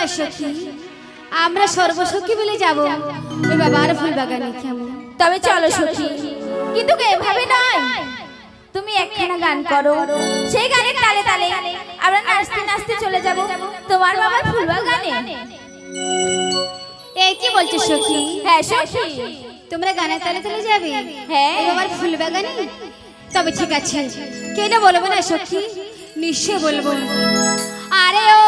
না সখী? আমরা সর্বসখী বলে যাব। ওই বাবার ফুল বাগানে কেমন? তবে চলো সখী। কিন্তু এভাবে নয়। তুমি একখানা গান করো। সেই গানের তালে তালে আমরা নাচতে নাচতে চলে যাব তোমার বাবার ফুল বাগানে। এই কি বলছো সখী? হ্যাঁ সখী। তোমরা গানের তালে তালে যাবে? হ্যাঁ। বাবার ফুল বাগানে? তবে ঠিক আছে। কেন বলব না সখী? নিশ্চয় বলব। আরে ও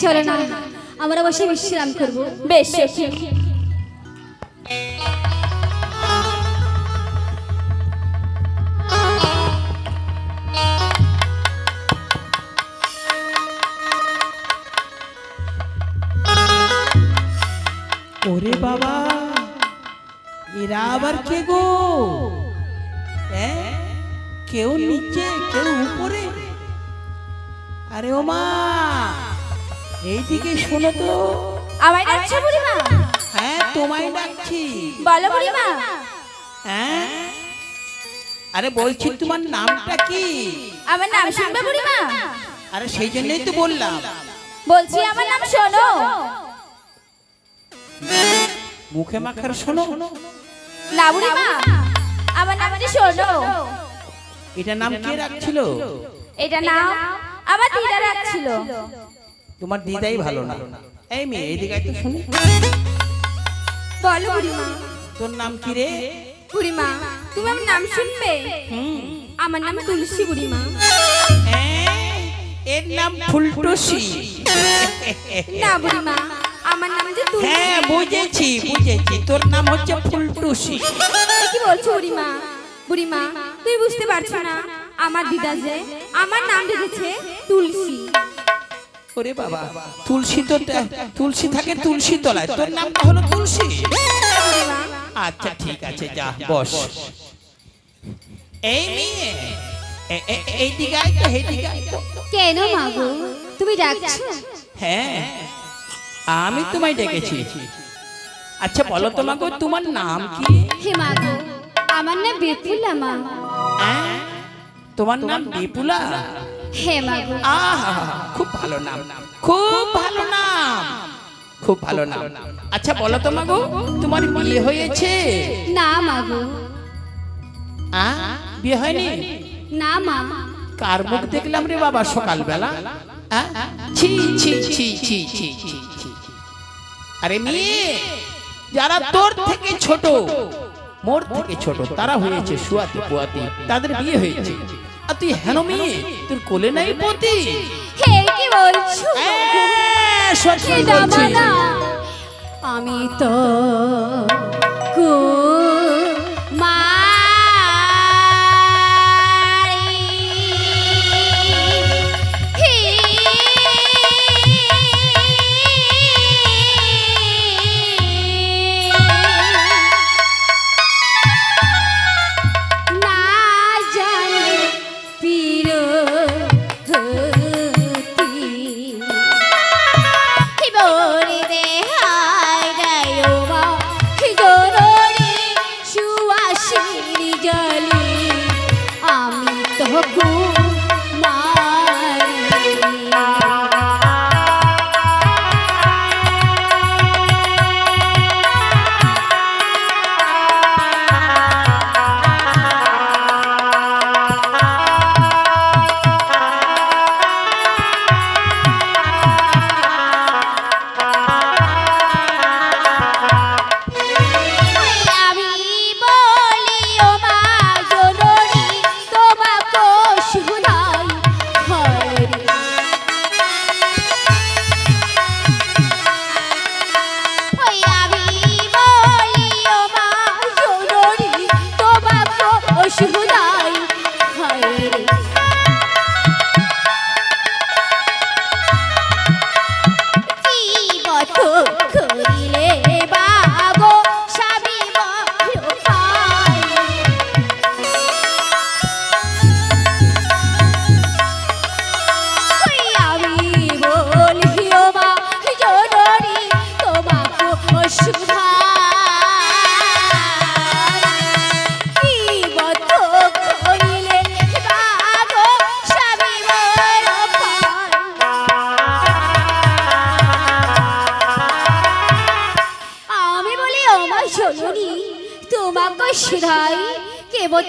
চলো না আমরা বসে বিশ্রাম করব। বেশ ওরে বাবা, এরা আবার কে গো? হ্যাঁ? কেউ নিচে, কেউ উপরে? আরে ও মা এইদিকে শোনো তো। আমায় ডাকছো বুড়িমা? হ্যাঁ তোমায় ডাকছি। বলো বুড়িমা। হ্যাঁ? আরে বলছি তোমার নামটা কি? আমার নাম শুনবে বুড়িমা? আরে সেই জন্যই তো বললাম। বলছি আমার নাম শোনো। মুখে মাখার শোনো? না বুড়িমা আমার নাম যে শোনো। এটা নাম কে রাখছিল? এটা নাম আমার দিদা রাখছিল। তোমার দিদাই ভালো না। এই মেয়ে এইদিকে তো শুনি। বলো বুড়িমা। তোর নাম কি রে? বুড়িমা তুমি আমার নাম শুনবে? আমার নাম তুলসী বুড়িমা। হ্যাঁ, এর নাম ফুলটুসি। না বুড়িমা আমার নাম যে তুলসী। হ্যাঁ বুঝেছি বুঝেছি। তোর নাম হচ্ছে ফুলটুসি। কি বলছো বুড়িমা? বুড়িমা তুই বুঝতে পারছ না আমার দিদা যে আমার নাম রেখেছে তুলসী। ওরে বাবা তুলসী তো তুলসী থাকে তুলসী তলায়। তোর নামটা হলো তুলসী। আচ্ছা ঠিক আছে যা বস। এই মেয়ে এ- এ- এই দিকে আয় তো এই দিকে আয় তো। কেন মাগো তুমি ডাকছো? হ্যাঁ আমি তোমায় ডেকেছি। আচ্ছা বলো তোমাকে তোমার নাম কি? হে মাগো আমার নাম বিপুলা মা। হ্যাঁ? তোমার নাম বিপুলা। হে মাগো। আহা খুব ভালো নাম। খুব ভালো নাম। খুব ভালো নাম। আচ্ছা বলো তো মাগো তোমার বিয়ে হয়েছে? না মাগো। আ? বিয়ে হয়নি? না মা। কার মুখ দেখলাম রে বাবা সকালবেলা? ছি ছি ছি ছি ছি ছি ছি। আরে মেয়ে যারা তোর থেকে ছোট মোর থেকে ছোট তারা হয়েছে শুয়াতে পুয়াতে তাদের বিয়ে হয়েছে। আর তুই হেন মেয়ে? তোর কোলে নাই পতি? হে কি বলছো? সত্যি আমি তো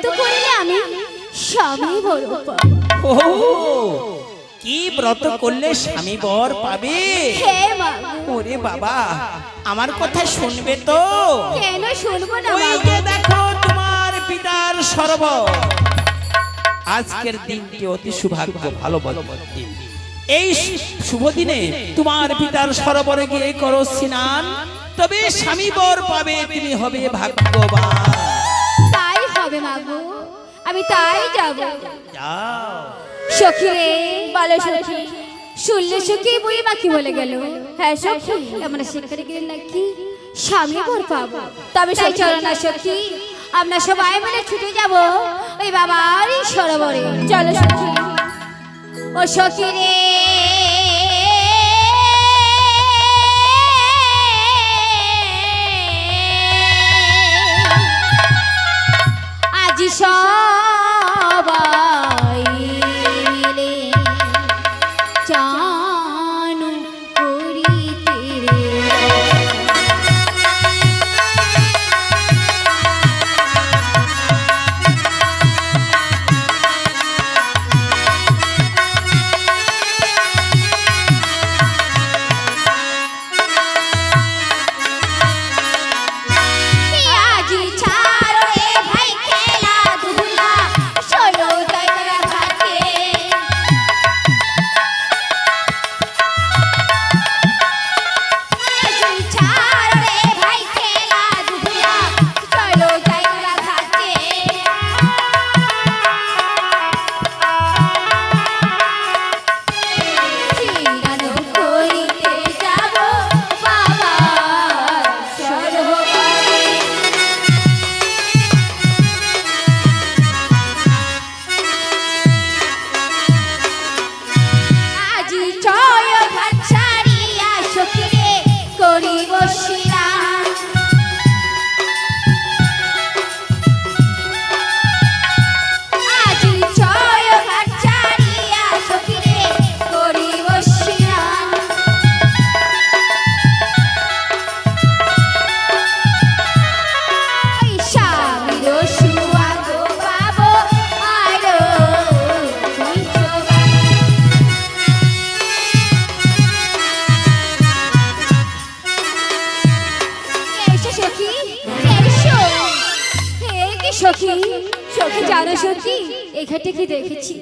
তো করলে আমি স্বামী পাই। ও কি ব্রত করলে স্বামী বর পাবে? ওরে বাবা আমার কথা শুনবে তো? কেন শুনব না ওই যে দেখো তোমার পিতার সরব। আজকের দিনটি অতি সৌভাগ্য ভালো বল। দিন এই শুভ দিনে তোমার পিতার সরোবরে গিয়ে করো স্নান। তবে স্বামী বর পাবে তুমি হবে ভাগ্যবান। আমি তাই যাব। সখী রে বলো সখী শুনলে সখী বই বাকি বলে গেল। হ্যাঁ সখী আমরা সেখানে গেলে নাকি? স্বামী ঘর পাবো। তবে সেই চলো না সখী আমরা সবাই মিলে ছুটে যাব ওই বাবারই সরোবরে। চলো সখী। ও সখী রে আজি সখী এখানে কি দেখেছি?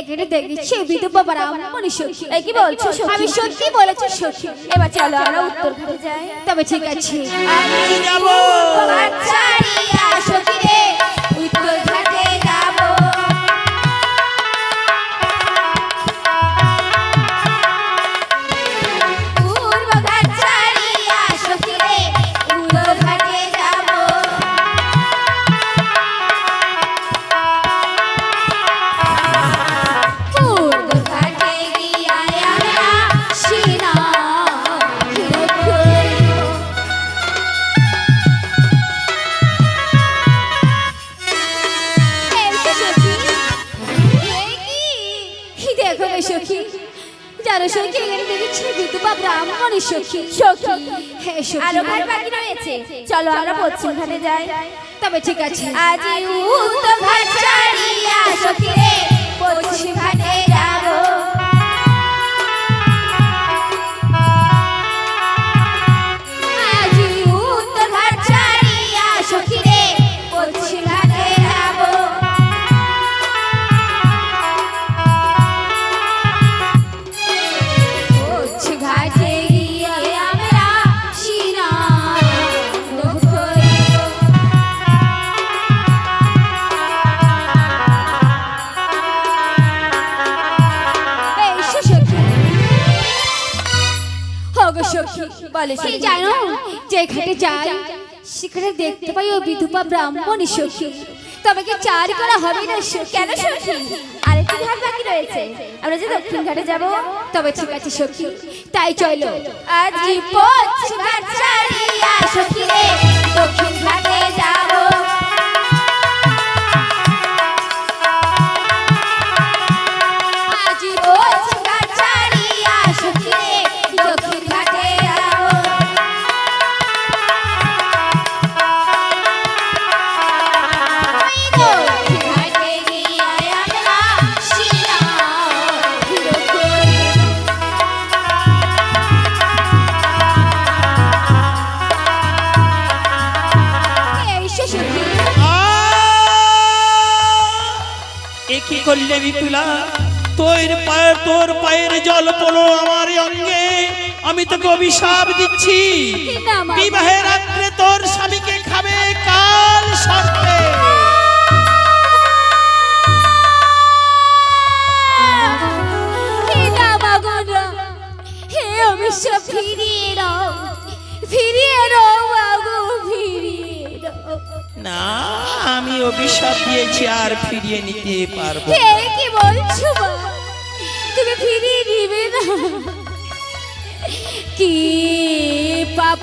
এখানে দেখেছি বিধবা ব্রাহ্মণ সখী এই কি বলছো সখী? আমি সত্যি বলেছি সখী। এবার চলো আমরা উত্তর ঘাটে যাই। তবে ঠিক আছে। আমি যাব। আরও ঘাট বাকি রয়েছে। চলো আমরা পশ্চিম ঘাটে যাই। তবে ঠিক আছে। আজি উত্তর ঘাট ছাড়িয়া সখিরে পশ্চিম ঘাটে বলে সে জানো যেখানে যাই, সেখানে দেখতে পাই ও বিধবা ব্রাহ্মণী সখী। তবে চার করা হবে না কেন সখী? আরেকটি ঘাট বাকি রয়েছে। আমরা যে দক্ষিণ ঘাটে যাব, তবে ঠিক আছে সখী। তাই চলো, আজ ছাড়িয়া সখী রে দক্ষিণ ঘাটে যাব করলে বিপুলা তোর পায়ের তোর পায়ের জল পড়ো আমার অঙ্গে। আমি তোকে অভিশাপ দিচ্ছি। বিবাহের রাত্রে তোর স্বামীকে খাবে কাল অভিশাপ ফিরিয়ে দাও ফিরিয়ে দাও না, আমি অভিশাপ দিয়েছি, আর ফিরিয়ে নিতে পারব কি বলছো তুমি ফিরিয়ে দিবে না? কি পাপ?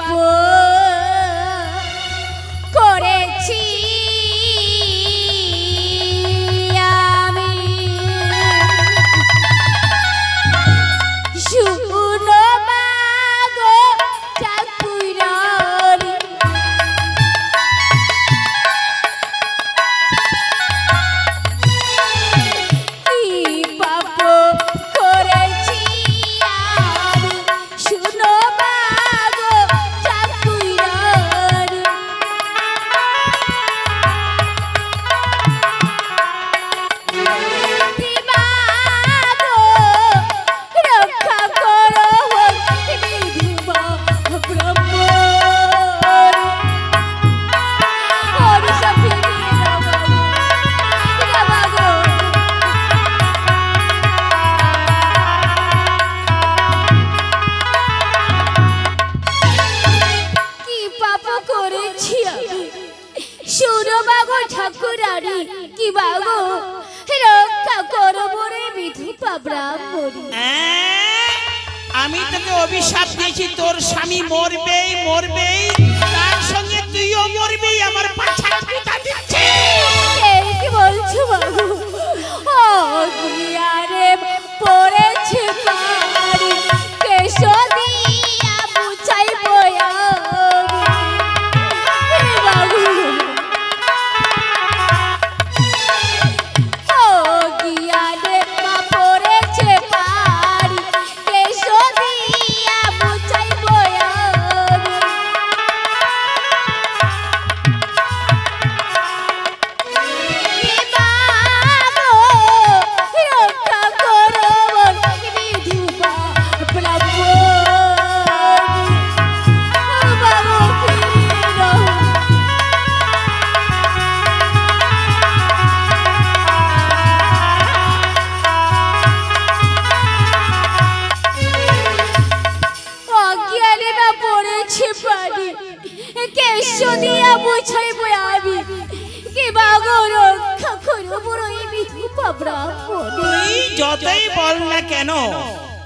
কেশো দিয়া বুঝাইব আমি কি বাগো রক্ষা করো বড় এই ব্রাহ্মণ তুই যতই বল না কেন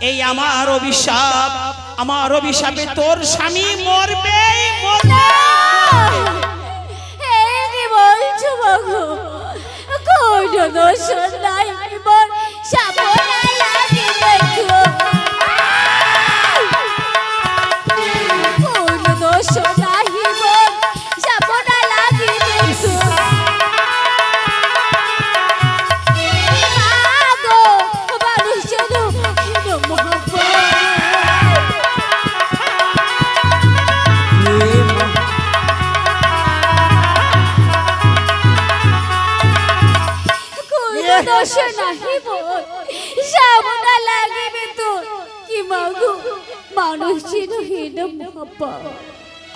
এই আমার অভিশাপ আমার অভিশাপে তোর স্বামী মরবেই মরবে এই কি বলছো বাগো? কোন দোষ নাই বল। সাবনা লাগে দেখো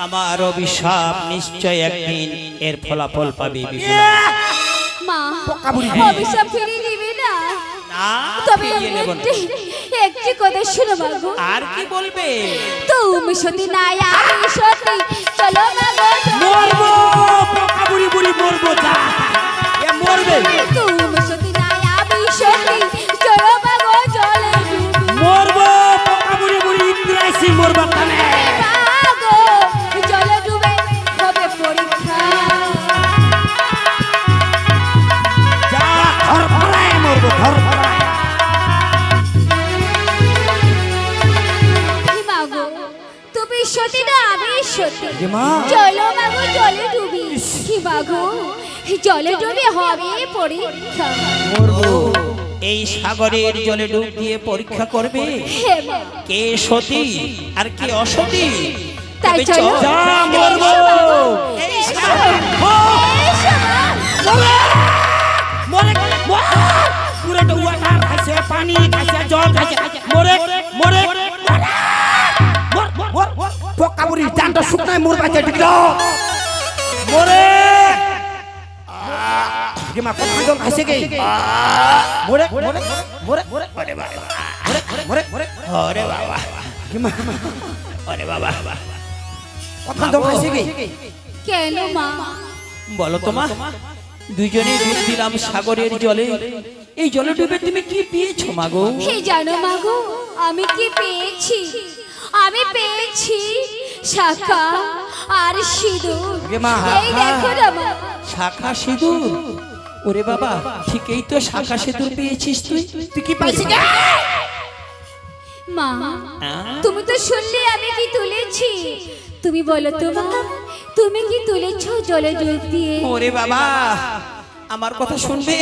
আমার অভিশাপ নিশ্চয় একদিন এর ফলাফল পাবি মা অভিশাপ ফিরিয়ে দিবে না? না তবে ফিরিয়ে নেব না। একটি কথা শুনো আর কি বলবে? তুমি সতী নাই আমি সতী। চলো জলে ডুবে হবে পরীক্ষা মরবো। এই সাগরের জলে ডুব দিয়ে পরীক্ষা করবে। কে সতী আর কে অসতী? তাই চলো। যা মরবো। এই। সাগর- ও, মরে। পুরোটা ওয়াটার খাইছে পানি খাইছে জল খাইছে। মরে। মরে। মর। মর। পোকা বুড়ি ডানটা শুকনায় মোর বাচ্চা ঢুকল মরে। গেমা কোথায় জল খাইছে গে মোরে মোরে মোরে মোরে মোরে মোরে মোরে ওরে বাবা গেমা ওরে বাবা কোথায় জল খাইছে গে কেন মা বলো তোমা দুজনে ডুব দিলাম সাগরের জলে এই জলে ডুবে তুমি কি পেয়েছ মাগো হে জানো মাগো আমি কি পেয়েছি আমি পেয়েছি শাখা আর সিঁদুর মা, এই দেখো না মা শাখা সিঁদুর ওরে বাবা ঠিকই তো শাখা সিঁদুর পেয়েছিস তুই। তুই কি পাইছিস মা তুমি তো শুনলে আমি কি তুলেছি? তুমি বলো তো মা তুমি কি তুলেছো জলে ডুব দিয়ে? ওরে বাবা আমার কথা শুনবে?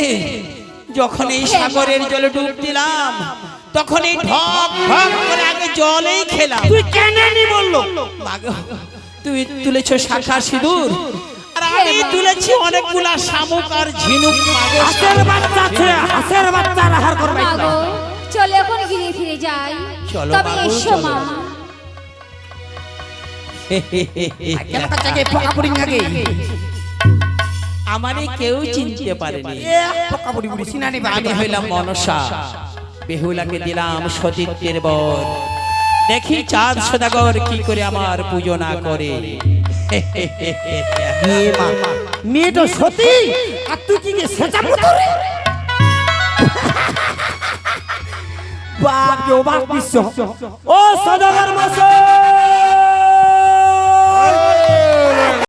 যখন এই সাগরের জলে ডুব দিলাম তখন এই ঢক ঢক করে আগে জলেই খেলাম। তুই কেন নি বলল? তুই তুলেছো শাখা সিঁদুর? আমি তুলেছি অনেকগুলা শামুক আর ঝিনুক মাগো বাচ্চা হাসের বাচ্চা আহার করবে। চলো এখন ঘিরে ফিরে যাই। তবে এসো মা। আমারে কেউ চিনতে পারেনি। আমি হইলাম মনসা। বেহুলাকে দিলাম সতীত্বের বর দেখি চাঁদ সদাগর কি করে আমার পুজো না করে। এ মা মেয়ে তো সতী আর তুই কি সেটা পুতরে বাপ গো বাপ বিশ্ব ও সদাগর মশাই